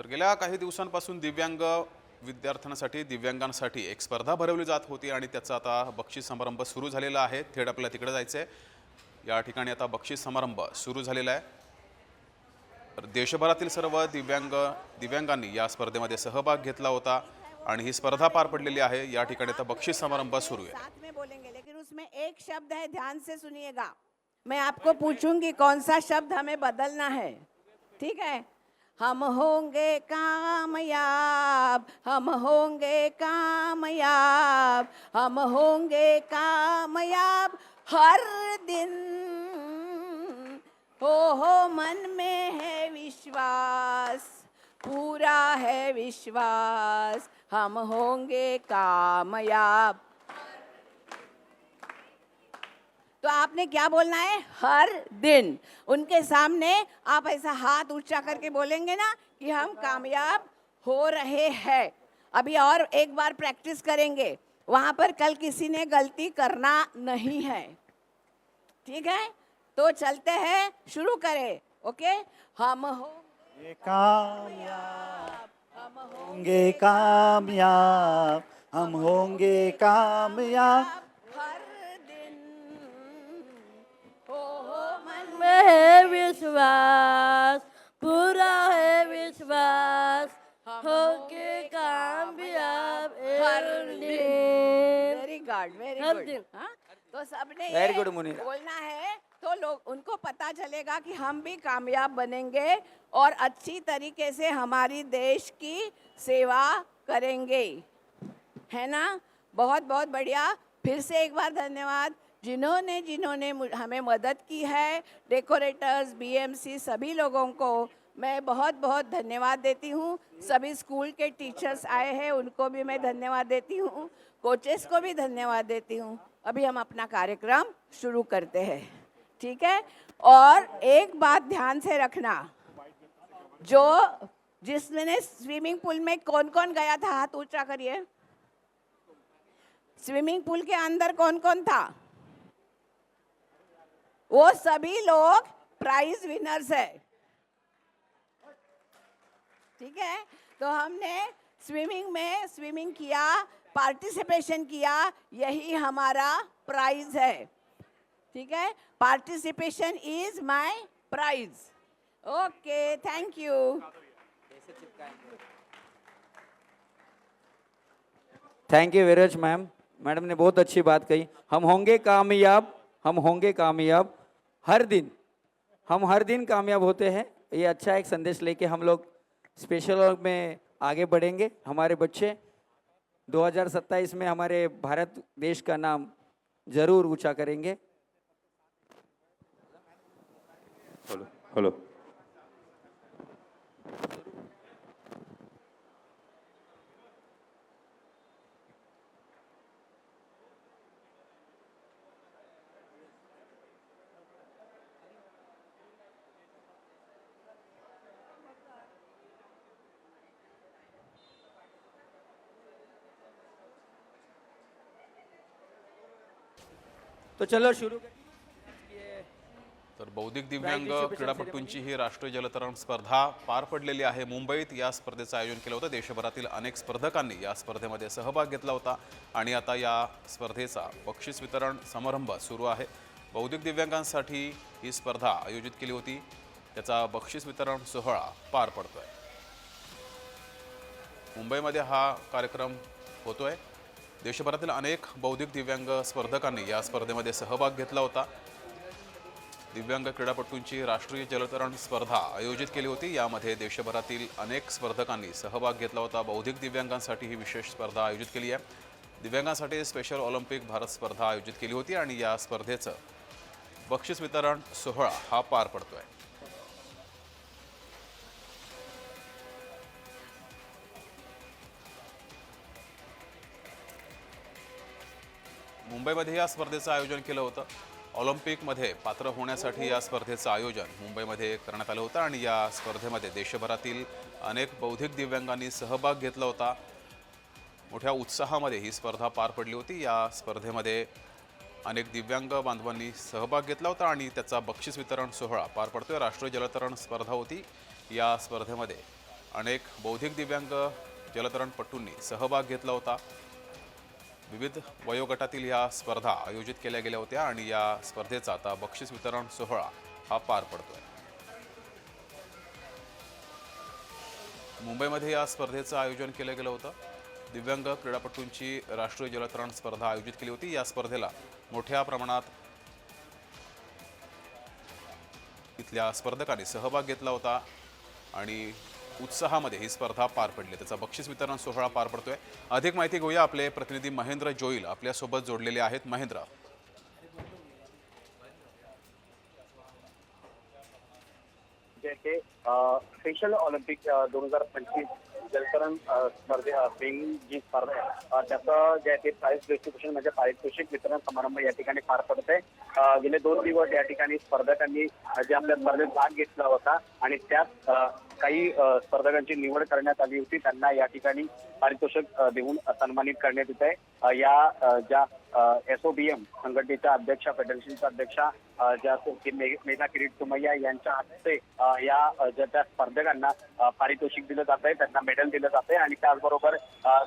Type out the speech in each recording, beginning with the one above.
तर गेल्या काही दिवसांपासून दिव्यांग विद्यार्थ्यांसाठी दिव्यांगांसाठी एक स्पर्धा भरवली जात होती आणि त्याचा आता बक्षीस समारंभ सुरू झालेला आहे. थेट आपल्याला तिकडे जायचं आहे या ठिकाणी आता बक्षीस समारंभ सुरू झालेला आहे. तर देशभरातील सर्व दिव्यांग दिव्यांगांनी या स्पर्धेमध्ये सहभाग घेतला होता आणि ही स्पर्धा पार पडलेली आहे. या ठिकाणी आता बक्षीस समारंभ सुरू आहे. साथ में बोलेंगे लेकिन उसमें एक शब्द है ध्यान से सुनिएगा। मैं आपको पूछूंगी कौन सा शब्द हमें बदलना है? ठीक है? हम होंगे कामयाब हम होंगे कामयाब हम होंगे कामयाब हर दिन। हो हो मन में है विश्वास पूरा है विश्वास हम होंगे कामयाब। तो आपने क्या बोलना है? हर दिन। उनके सामने आप ऐसा हाथ ऊंचा करके बोलेंगे ना कि हम कामयाब हो रहे हैं। अभी और एक बार प्रैक्टिस करेंगे। वहां पर कल किसी ने गलती करना नहीं है। ठीक है? तो चलते हैं शुरू करें। ओके? हम हो कामयाब हम होंगे कामयाब हम होंगे कामयाब। हर दिन। हाँ? तो सबने मुनीरा। बोलना है तो लोग उनको पता चलेगा कि हम भी कामयाब बनेंगे और अच्छी तरीके से हमारी देश की सेवा करेंगे है ना बहुत बहुत बढ़िया फिर से एक बार धन्यवाद जिन्होंने जिन्होंने हमें मदद की है डेकोरेटर्स बीएमसी सभी लोगों को मैं बहुत बहुत धन्यवाद देती हूँ। सभी स्कूल के टीचर्स आए हैं, उनको भी मैं धन्यवाद देती हूँ। कोचेस को भी धन्यवाद देती हूँ। अभी हम अपना कार्यक्रम शुरू करते हैं। ठीक है? और एक बात ध्यान से रखना, जो जिसने स्विमिंग पूल में कौन कौन गया था? हाथ ऊँचा करिए। स्विमिंग पूल के अंदर कौन कौन था? वो सभी लोग प्राइज विनर्स है। ठीक है? तो हमने स्विमिंग में स्विमिंग किया पार्टिसिपेशन किया, यही हमारा प्राइज है। ठीक है? Participation is my prize okay thank you thank you very much ma'am madam ने बहुत अच्छी बात कही। हम होंगे कामयाब, हम होंगे कामयाब हर दिन। हम हर दिन कामयाब होते हैं। ये अच्छा एक संदेश लेके हम लोग स्पेशल में आगे बढ़ेंगे हमारे बच्चे। 2027 में हमारे भारत देश का नाम ज़रूर ऊँचा करेंगे। Hello hello. तो चलो शुरू तर बौद्धिक दिव्यांग क्रीडापटूंची ही राष्ट्रीय जलतरण स्पर्धा पार पडलेली आहे मुंबईत. या स्पर्धेचं आयोजन केलं होतं. देशभरातील अनेक स्पर्धकांनी या स्पर्धेमध्ये सहभाग घेतला होता. आणि आता या स्पर्धेचा बक्षीस वितरण समारंभ सुरू आहे. बौद्धिक दिव्यांगांसाठी ही स्पर्धा आयोजित केली होती. त्याचा बक्षीस वितरण सोहळा पार पडतोय. मुंबईमध्ये हा कार्यक्रम होतोय. देशभरातील अनेक बौद्धिक दिव्यांग स्पर्धकांनी या स्पर्धेमध्ये सहभाग घेतला होता. दिव्यांग क्रीडापटूंची राष्ट्रीय जलतरण स्पर्धा आयोजित केली होती. यामध्ये देशभरातील अनेक स्पर्धकांनी सहभाग घेतला होता. बौद्धिक दिव्यांगांसाठी ही विशेष स्पर्धा आयोजित केली आहे. दिव्यांगांसाठी स्पेशल ऑलिम्पिक भारत स्पर्धा आयोजित केली होती आणि या स्पर्धेचं बक्षीस वितरण सोहळा हा पार पडतो आहे मुंबईमध्ये या स्पर्धेचं आयोजन केलं होतं. ऑलिम्पिकमध्ये पात्र होण्यासाठी या स्पर्धेचं आयोजन मुंबईमध्ये करण्यात आलं होतं आणि या स्पर्धेमध्ये देशभरातील अनेक बौद्धिक दिव्यांगांनी सहभाग घेतला होता. मोठ्या उत्साहामध्ये ही स्पर्धा पार पडली होती. या स्पर्धेमध्ये अनेक दिव्यांग बांधवांनी सहभाग घेतला होता आणि त्याचा बक्षीस वितरण सोहळा पार पडतोय. राष्ट्रीय जलतरण स्पर्धा होती. या स्पर्धेमध्ये अनेक बौद्धिक दिव्यांग जलतरणपटूंनी सहभाग घेतला होता. विविध वयोगटातील या स्पर्धा आयोजित केल्या गेल्या होत्या आणि या स्पर्धेचा आता बक्षीस वितरण सोहळा हा पार पडतोय. मुंबईमध्ये या स्पर्धेचं आयोजन केलं गेलं होतं. दिव्यांग क्रीडापटूंची राष्ट्रीय जलतरण स्पर्धा आयोजित केली होती. या स्पर्धेला मोठ्या प्रमाणात इथल्या स्पर्धकांनी सहभाग घेतला होता आणि उत्साहामध्ये ही स्पर्धा पार पडली. त्याचा बक्षीस वितरण सोहळा पार पडतोय. अधिक माहिती घेऊया आपले प्रतिनिधी महेंद्र जोईल. आपल्यासोबत जोडलेले आहेत महेंद्र. जे स्पेशल ऑलिम्पिक दोन हजार पंचवीस जलतरण स्पर्धे स्विमिंग जी स्पर्धा आहे त्याचं जे आहे ते प्राइज डिस्ट्रीब्युशन म्हणजे पारितोषिक वितरण समारंभ या ठिकाणी पार पडत आहे गेले दोन दिवस या ठिकाणी स्पर्धकांनी जे आपल्या स्पर्धेत भाग घेतला होता आणि त्यात काही स्पर्धकांची निवड करण्यात आली होती. त्यांना या ठिकाणी पारितोषिक देऊन सन्मानित करण्यात येत आहे. या ज्या एसओबीएम संघटनेच्या अध्यक्षा फेडरेशनच्या अध्यक्षा ज्या मे- मेघा किरीट तुमय्या यांच्या हस्ते या ज्या त्या स्पर्धकांना पारितोषिक दिलं जात आहे. त्यांना मेडल दिलं जात आहे. आणि त्याचबरोबर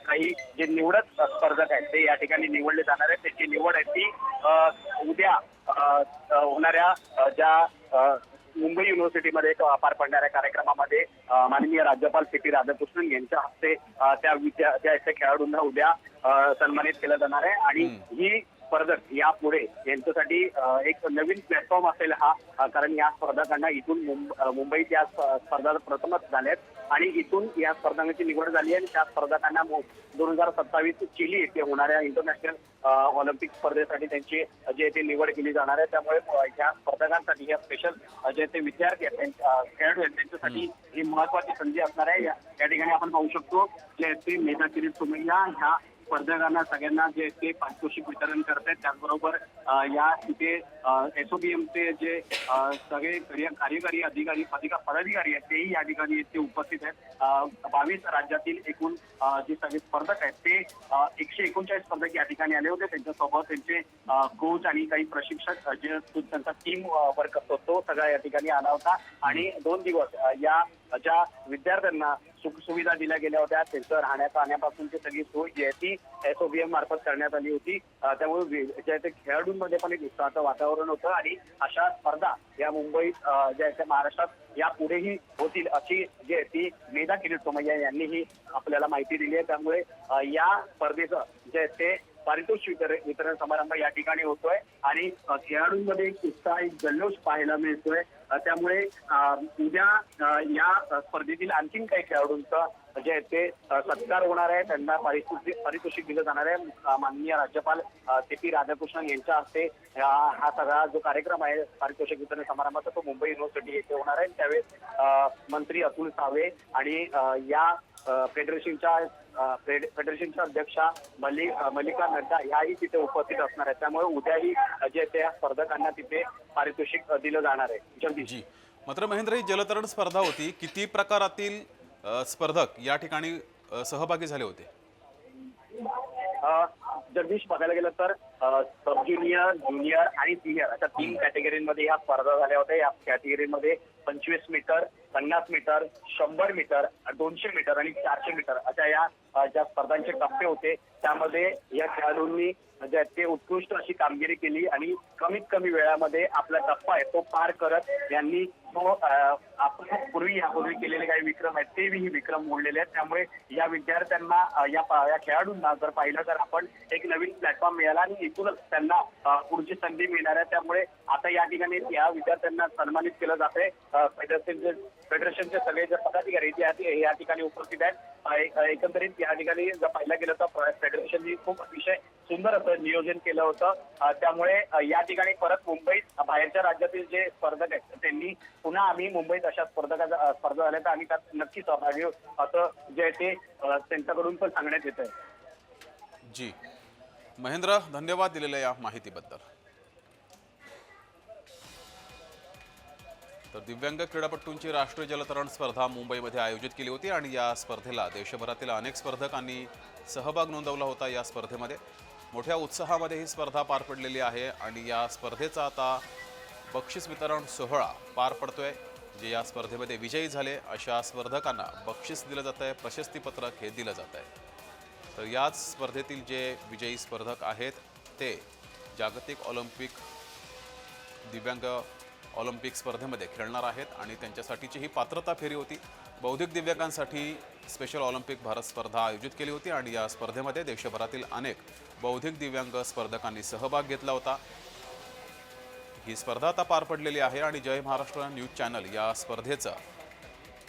काही जे निवडक स्पर्धक आहेत ते या ठिकाणी निवडले जाणार आहेत. त्याची निवड आहे ती उद्या होणाऱ्या ज्या मुंबई युनिव्हर्सिटीमध्ये एक पार पडणाऱ्या कार्यक्रमामध्ये माननीय राज्यपाल सी पी राधाकृष्णन यांच्या हस्ते त्या विद्या त्या खेळाडूंना उद्या सन्मानित केलं जाणार आहे. आणि ही स्पर्धक यापुढे यांच्यासाठी एक नवीन प्लॅटफॉर्म असेल हा कारण या स्पर्धकांना इथून मुंबईत या स्पर्धा प्रथमच झाल्यात आणि इथून या स्पर्धकांची निवड झाली आहे आणि त्या स्पर्धकांना दोन हजार सत्तावीस चिली येथे होणाऱ्या इंटरनॅशनल ऑलिम्पिक स्पर्धेसाठी त्यांची जे ते निवड केली जाणार आहे त्यामुळे या स्पर्धकांसाठी या स्पेशल जे ते विद्यार्थी आहेत खेळाडू आहेत त्यांच्यासाठी ही महत्वाची संधी असणार आहे. या या ठिकाणी आपण पाहू शकतो जे ते मेधा किरीट सुमैया ह्या स्पर्धकांना सगळ्यांना जे ते पारितोषिक वितरण करत आहेत त्याचबरोबर या तिथे एसओबीएमचे जे सगळे कार्यकारी अधिकारी अधिका पदाधिकारी आहेत तेही या ठिकाणी ते उपस्थित आहेत. बावीस राज्यातील एकूण जे सगळे स्पर्धक आहेत ते एकशे एकोणचाळीस स्पर्धक या ठिकाणी आले होते. त्यांच्यासोबत त्यांचे कोच आणि काही प्रशिक्षक जे त्यांचा टीम वर्क असतो तो सगळा या ठिकाणी आला होता. आणि दोन दिवस या ज्या विद्यार्थ्यांना सुखसुविधा दिल्या गेल्या होत्या त्यांचं राहण्या खाण्यापासूनची सगळी सोय जी आहे ती एसओबीएम मार्फत करण्यात आली होती. त्यामुळे ज्या जे ते खेळाडूंमध्ये पण एक उत्साहाचं वातावरण होतं आणि अशा स्पर्धा या मुंबईत ज्या आहेत त्या महाराष्ट्रात यापुढेही होतील अशी जी आहे ती मेधा किरीट सोमय्या यांनीही आपल्याला माहिती दिली आहे. त्यामुळे या स्पर्धेचं जे ते पारितोषिक वितरण वितरण समारंभ या ठिकाणी होतोय. आणि खेळाडूंमध्ये एक उत्साह एक जल्लोष पाहायला मिळतोय. त्यामुळे उद्या या स्पर्धेतील आणखीन काही खेळाडूंचा जे आहे ते सत्कार होणार आहे. त्यांना पारितोषिक पारितोषिक दिलं जाणार आहे. माननीय राज्यपाल सी पी राधाकृष्णन यांच्या हस्ते हा सगळा जो कार्यक्रम आहे पारितोषिक वितरण समारंभाचा तो मुंबई युनिव्हर्सिटी येथे होणार आहे. त्यावेळेस मंत्री अतुल सावे आणि या फेडरेशनच्या फेडरेशनच्या अध्यक्षा मल्ली अ, मल्लिका नड्डा ह्याही तिथे उपस्थित असणार आहेत. त्यामुळे उद्याही जे त्या स्पर्धकांना तिथे पारितोषिक दिलं जाणार आहे. जी. मात्र महेंद्र ही जलतरण स्पर्धा होती. किती प्रकारातील स्पर्धक या ठिकाणी सहभागी झाले होते? जगदीश बघायला गेलं तर सब ज्युनियर ज्युनियर आणि सिनियर अशा तीन कॅटेगरीमध्ये ह्या स्पर्धा झाल्या होत्या. या कॅटेगरीमध्ये पंचवीस मीटर पन्नास मीटर शंभर मीटर दोनशे मीटर आणि चारशे मीटर अशा या ज्या स्पर्धांचे टप्पे होते त्यामध्ये या खेळाडूंनी जे ते उत्कृष्ट अशी कामगिरी केली आणि कमीत कमी वेळामध्ये आपला टप्पा आहे तो पार करत यांनी तो आपण पूर्वी यापूर्वी केलेले काही विक्रम आहेत तेही विक्रम मोडलेले आहेत. त्यामुळे या विद्यार्थ्यांना या या खेळाडूंना जर पाहिलं तर आपण एक नवीन प्लॅटफॉर्म मिळाला आणि एकूणच त्यांना पुढची संधी मिळणार आहे. त्यामुळे आता या ठिकाणी या विद्यार्थ्यांना सन्मानित केलं जात आहे फेडरेशनचे फेडरेशनचे सगळे जे पदाधिकारी या ठिकाणी उपस्थित आहेत. एकंदरीत या ठिकाणी जर पाहिलं गेलं तर फेडरेशननी खूप अतिशय सुंदर असं नियोजन केलं होतं. त्यामुळे या ठिकाणी परत मुंबईत बाहेरच्या राज्यातील जे स्पर्धक आहेत त्यांनी पुन्हा आम्ही मुंबईत अशा स्पर्धकाचा स्पर्धा झाल्या तर आम्ही त्यात नक्की सहभागी असं जे आहे ते त्यांच्याकडून पण सांगण्यात येत आहे जी. महेंद्र धन्यवाद दिलेल्या या माहितीबद्दल. तर दिव्यांग क्रीडापटूंची राष्ट्रीय जलतरण स्पर्धा मुंबईमध्ये आयोजित केली होती आणि या स्पर्धेला देशभरातील अनेक स्पर्धकांनी सहभाग नोंदवला होता या स्पर्धेमध्ये. मोठ्या उत्साहामध्ये ही स्पर्धा पार पडलेली आहे आणि या स्पर्धेचा आता बक्षीस वितरण सोहळा पार पडतोय. जे या स्पर्धेमध्ये विजयी झाले अशा स्पर्धकांना बक्षीस दिलं जात आहे प्रशस्तीपत्रक हे दिलं जात आहे तर याच स्पर्धेतील जे विजयी स्पर्धक आहेत ते जागतिक ऑलिम्पिक दिव्यांग ऑलिम्पिक स्पर्धेमध्ये खेळणार आहेत आणि त्यांच्यासाठीची ही पात्रता फेरी होती. बौद्धिक दिव्यांगांसाठी स्पेशल ऑलिम्पिक भारत स्पर्धा आयोजित केली होती आणि या स्पर्धेमध्ये देशभरातील अनेक बौद्धिक दिव्यांग स्पर्धकांनी सहभाग घेतला होता. ही स्पर्धा आता पार पडलेली आहे आणि जय महाराष्ट्र न्यूज चॅनल या स्पर्धेचं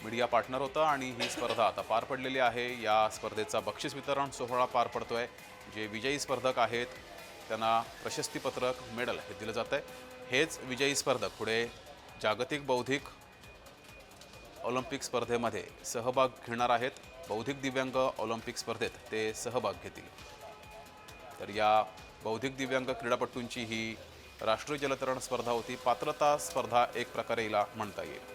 मीडिया पार्टनर होतं आणि ही स्पर्धा आता पार पडलेली आहे. या स्पर्धेचा बक्षीस वितरण सोहळा पार पडतो आहे जे विजयी स्पर्धक आहेत त्यांना प्रशस्तीपत्रक मेडल हे दिलं जातं आहे हेच विजयी स्पर्धक पुढे जागतिक बौद्धिक ऑलिम्पिक स्पर्धेमध्ये सहभाग घेणार आहेत. बौद्धिक दिव्यांग ऑलिम्पिक स्पर्धेत ते सहभाग घेतील. तर या बौद्धिक दिव्यांग क्रीडापटूंची ही राष्ट्रीय जलतरण स्पर्धा होती. पात्रता स्पर्धा एक प्रकारे हिला म्हणता येईल.